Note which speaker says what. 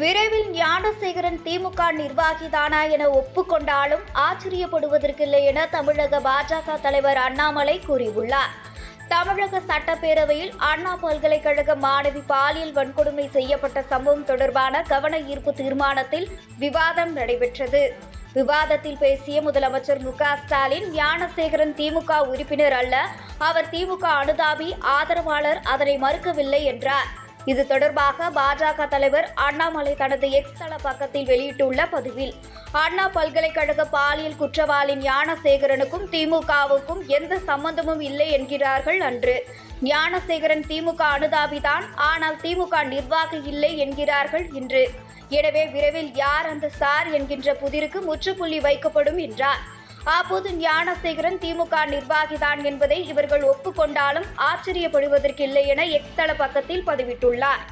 Speaker 1: விரைவில் ஞானசேகரன் திமுக நிர்வாகிதானா என ஒப்புக்கொண்டாலும் ஆச்சரியப்படுவதற்கில்லை என தமிழக பாஜக தலைவர் அண்ணாமலை கூறியுள்ளார். தமிழக சட்டப்பேரவையில் அண்ணா பல்கலைக்கழக மாணவி பாலியல் வன்கொடுமை செய்யப்பட்ட சம்பவம் தொடர்பான கவன ஈர்ப்பு தீர்மானத்தில் விவாதம் நடைபெற்றது. விவாதத்தில் பேசிய முதலமைச்சர் மு ஸ்டாலின் ஞானசேகரன் திமுக உறுப்பினர் அல்ல அவர் திமுக அனுதாபி ஆதரவாளர் அதனை மறுக்கவில்லை என்றார். இது தொடர்பாக பாஜக தலைவர் அண்ணாமலை தனது எக்ஸ் தள பக்கத்தில் வெளியிட்டுள்ள பதிவில் அண்ணா பல்கலைக்கழக பாலியல் குற்றவாளி ஞானசேகரனுக்கும் திமுகவுக்கும் எந்த சம்பந்தமும் இல்லை என்கிறார்கள் அன்று. ஞானசேகரன் திமுக அனுதாபிதான் ஆனால் திமுக நிர்வாகி இல்லை என்கிறார்கள் இன்று. எனவே விரைவில் யார் அந்த சார் என்கின்ற புதிருக்கு முற்றுப்புள்ளி வைக்கப்படும் என்றார். அப்போது ஞானசேகரன் திமுக நிர்வாகிதான் என்பதை இவர்கள் ஒப்புக்கொண்டாலும் ஆச்சரியப்படுவதற்கில்லை என எக்ஸ்தள பக்கத்தில் பதிவிட்டுள்ளார்.